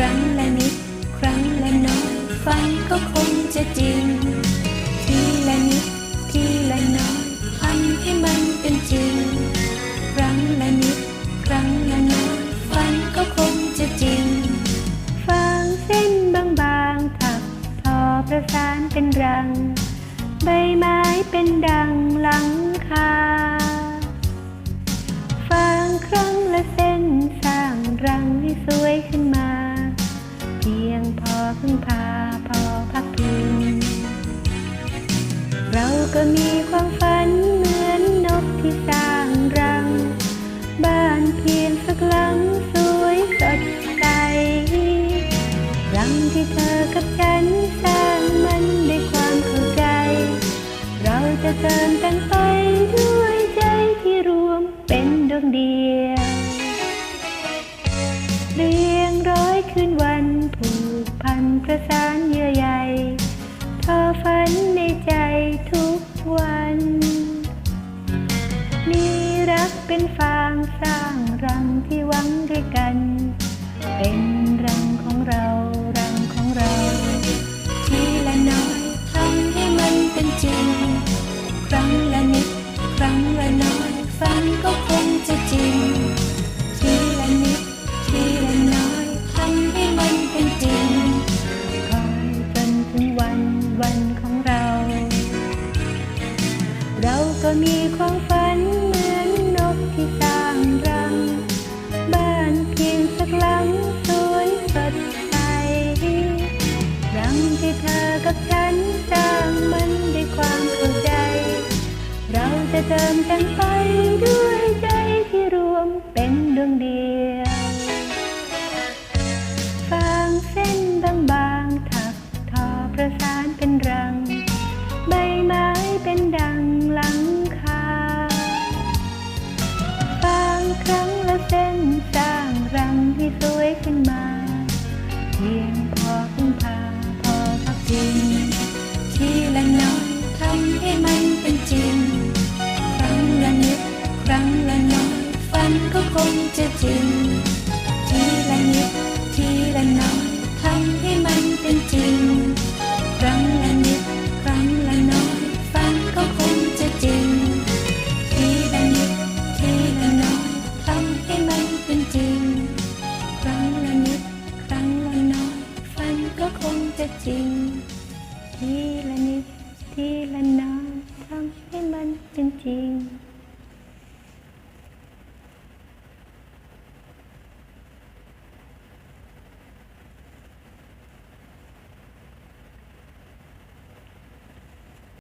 ครั้งละนิด ครั้งละน้อยฝันก็คงจะจริง ทีละนิด ทีละน้อยทำให้มันเป็นจริง ครั้งละนิด ครั้งละน้อยฝันก็คงจะจริงฟางเส้นบางๆถักทอประสานเป็นรัง ใบไม้เป็นดังหลังคา พอพึ่งพาพอพักพิงเราก็มีความฝันเหมือนนกที่สร้างรัง บ้านเพียงสักหลังสวยสดใสรังที่เธอกับฉัน ประสานเยื่อใยทอฝันในใจทุกวัน มีรักเป็นฟางสร้างรังที่หวังด้วยกัน เป็นรังของเรารังของเราทีละน้อยทำให้มันเป็นจริง ครั้งละนิด ครั้งละน้อยฝันก็ ก็มีความฝันเหมือนนกที่สร้างรัง บ้านเพียงสักหลังสวยสดใสรังที่เธอกับฉันสร้างมันด้วยความเข้าใจ เราจะเติมกันไปด้วยใจที่รวมเป็นดวงเดียวฟางเส้นบางๆถักทอประสานเป็นรัง ใบไม้เป็นดา นสร้างรังที่สวยขึ้นมา เพียงพอพึ่งพาพอพักพิงทีละน้อยทำให้มันเป็นจริง ครั้งละนิดครั้งละน้อยฝันก็คงจะจริง ทีละนิดทีละนานทำให้มันเป็นจริง